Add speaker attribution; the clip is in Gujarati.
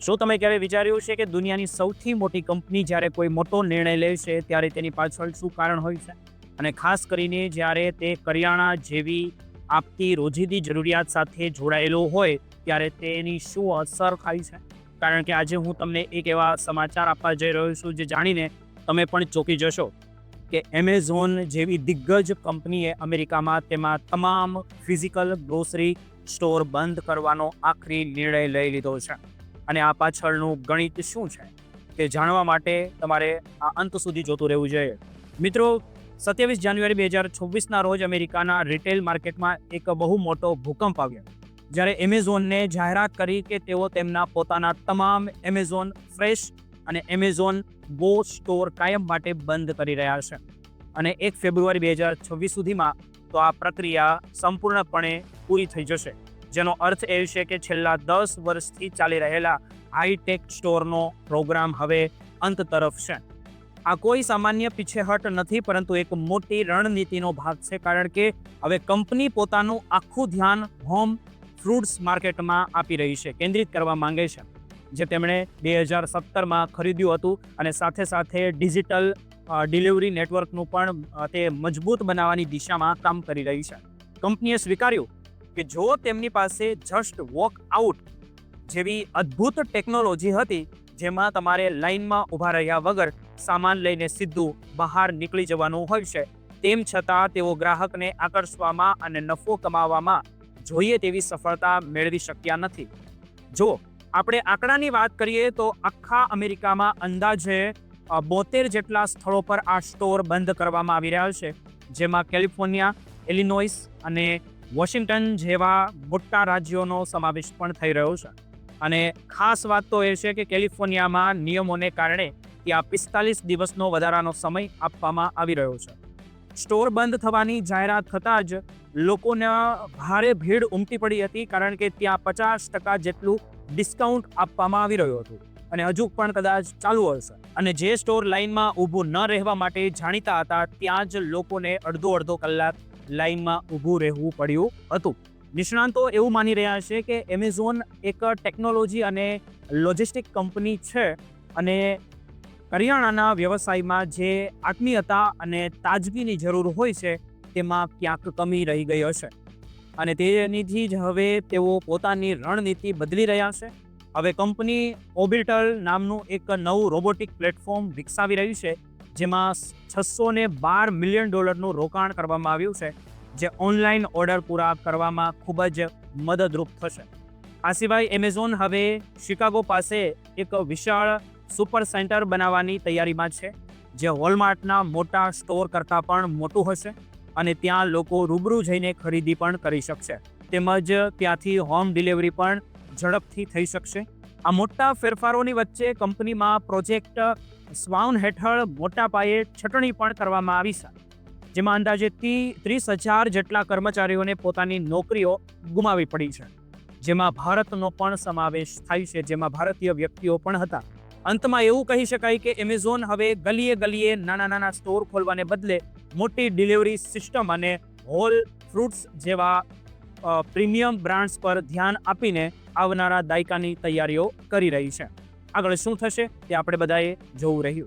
Speaker 1: શું તમે ક્યારે વિચાર્યું છે કે દુનિયાની સૌથી મોટી કંપની જ્યારે કોઈ મોટો નિર્ણય લે છે, ત્યારે તેની પાછળ શું કારણ હોય છે? અને ખાસ કરીને જ્યારે તે કરિયાણા જેવી આપતી રોજિંદી જરૂરિયાત સાથે જોડાયેલો હોય, ત્યારે તેની શું અસર થાય છે? કારણ કે આજે હું તમને એક એવા સમાચાર આપવા જઈ રહ્યો છું જે જાણીને તમે પણ ચોંકી જશો કે એમેઝોન જેવી દિગ્ગજ કંપનીએ અમેરિકામાં તેમાં તમામ ફિઝિકલ ગ્રોસરી સ્ટોર બંધ કરવાનો આખરી નિર્ણય લઈ લીધો છે. અને આ પાછળનું ગણિત શું છે તે જાણવા માટે તમારે આ અંત સુધી જોતું રહેવું જોઈએ. મિત્રો, સત્યાવીસ જાન્યુઆરી બે હજાર છવ્વીસના રોજ અમેરિકાના રિટેલ માર્કેટમાં એક બહુ મોટો ભૂકંપ આવ્યો. જ્યારે એમેઝોનને જાહેરાત કરી કે તેઓ તેમના પોતાના તમામ એમેઝોન ફ્રેશ અને એમેઝોન ગો સ્ટોર કાયમ માટે બંધ કરી રહ્યા છે. અને એક ફેબ્રુઆરી બે હજાર છવ્વીસ સુધીમાં તો આ પ્રક્રિયા સંપૂર્ણપણે પૂરી થઈ જશે. જેનો અર્થ એ છે કે છેલ્લા દસ વર્ષથી ચાલી રહેલા હાઈટેક સ્ટોરનો પ્રોગ્રામ હવે અંત તરફ છે. આ કોઈ સામાન્ય પીછેહટ નથી, પરંતુ એક મોટી રણનીતિનો ભાગ છે, કારણ કે હવે કંપની પોતાનું આખું ધ્યાન હોમ ફ્રૂટ્સ માર્કેટમાં આપી રહી છે, કેન્દ્રિત કરવા માંગે છે, જે તેમણે બે હજાર સત્તરમાં ખરીદ્યું હતું અને સાથે સાથે ડિજિટલ ડિલિવરી નેટવર્કનું પણ તે મજબૂત બનાવવાની દિશામાં કામ કરી રહી છે. કંપનીએ સ્વીકાર્યું કે જો તેમની પાસે જસ્ટ વોક આઉટ જેવી અદ્ભુત ટેકનોલોજી હતી, જેમાં તમારે લાઇનમાં ઊભા રહ્યા વગર સામાન લઈને સીધું બહાર નીકળી જવાનું હોય છે, તેમ છતાં તેઓ ગ્રાહકને આકર્ષવામાં અને નફો કમાવામાં જોઈએ તેવી સફળતા મેળવી શક્યા નથી. જો આપણે આંકડાની વાત કરીએ તો આખા અમેરિકામાં અંદાજે બોતેર જેટલા સ્થળો પર આ સ્ટોર બંધ કરવામાં આવી રહ્યા છે, જેમાં કેલિફોર્નિયા, ઇલિનોઇસ અને વોશિંગ્ટન જેવા મોટા રાજ્યોનો સમાવેશ પણ થઈ રહ્યો છે. અને ખાસ વાત તો એ છે કે કેલિફોર્નિયામાં નિયમોને કારણે ત્યાં પિસ્તાલીસ દિવસનો વધારાનો સમય આપવામાં આવી રહ્યો છે. સ્ટોર બંધ થવાની જાહેરાત થતાં જ લોકોને ભારે ભીડ ઉમટી પડી હતી કારણ કે ત્યાં પચાસ ટકા જેટલું ડિસ્કાઉન્ટ આપવામાં આવી રહ્યું હતું. અને હજુ પણ કદાચ ચાલુ હશે. અને જે સ્ટોર લાઇનમાં ઊભું ન રહેવા માટે જાણીતા હતા, ત્યાં જ લોકોને અડધો અડધો કલાક લાઇનમાં ઊભું રહેવું પડ્યું હતું. નિષ્ણાંતો એવું માની રહ્યા છે કે એમેઝોન એક ટેકનોલોજી અને લોજિસ્ટિક કંપની છે અને કરિયાણાના વ્યવસાયમાં જે આત્મીયતા અને તાજગીની જરૂર હોય છે, તેમાં ક્યાંક કમી રહી ગઈ હશે. અને તેનીથી જ હવે તેઓ પોતાની રણનીતિ બદલી રહ્યા છે. હવે કંપની ઓબિટલ નામનું એક નવું રોબોટિક પ્લેટફોર્મ વિકસાવી રહ્યું છે, જેમાં છસો ને બાર મિલિયન ડોલરનું રોકાણ કરવામાં આવ્યું છે, જે ઓનલાઈન ઓર્ડર પૂરા કરવામાં ખૂબ જ મદદરૂપ થશે. આ સિવાય એમેઝોન હવે શિકાગો પાસે એક વિશાળ સુપર સેન્ટર બનાવવાની તૈયારીમાં છે, જે વોલમાર્ટના મોટા સ્ટોર કરતાં પણ મોટું હશે અને ત્યાં લોકો રૂબરૂ જઈને ખરીદી પણ કરી શકશે. તેમજ ત્યાંથી હોમ ડિલિવરી પણ ઝડપથી થઈ શકશે. આ મોટા ફેરફારોની વચ્ચે કંપનીમાં પ્રોજેક્ટ સ્વાઉન હેઠળ મોટા પાયે છટણી પણ કરવામાં આવી છે. જેમાં અંદાજે ત્રીસ હજાર જેટલા કર્મચારીઓને પોતાની નોકરીઓ ગુમાવી પડી છે. જેમાં ભારતનો પણ સમાવેશ થાય છે, જેમાં ભારતીય વ્યક્તિઓ પણ હતા. અંતમાં એવું કહી શકાય કે એમેઝોન હવે ગલીએ ગલીએ નાના નાના સ્ટોર ખોલવાને બદલે મોટી ડિલિવરી સિસ્ટમ અને હોલ ફ્રૂટ્સ જેવા પ્રીમિયમ બ્રાન્ડ્સ પર ધ્યાન આપીને આવનારા દાયકાની તૈયારીઓ કરી રહી છે. આગળ શું થશે તે આપણે બધાએ જોવું રહ્યું.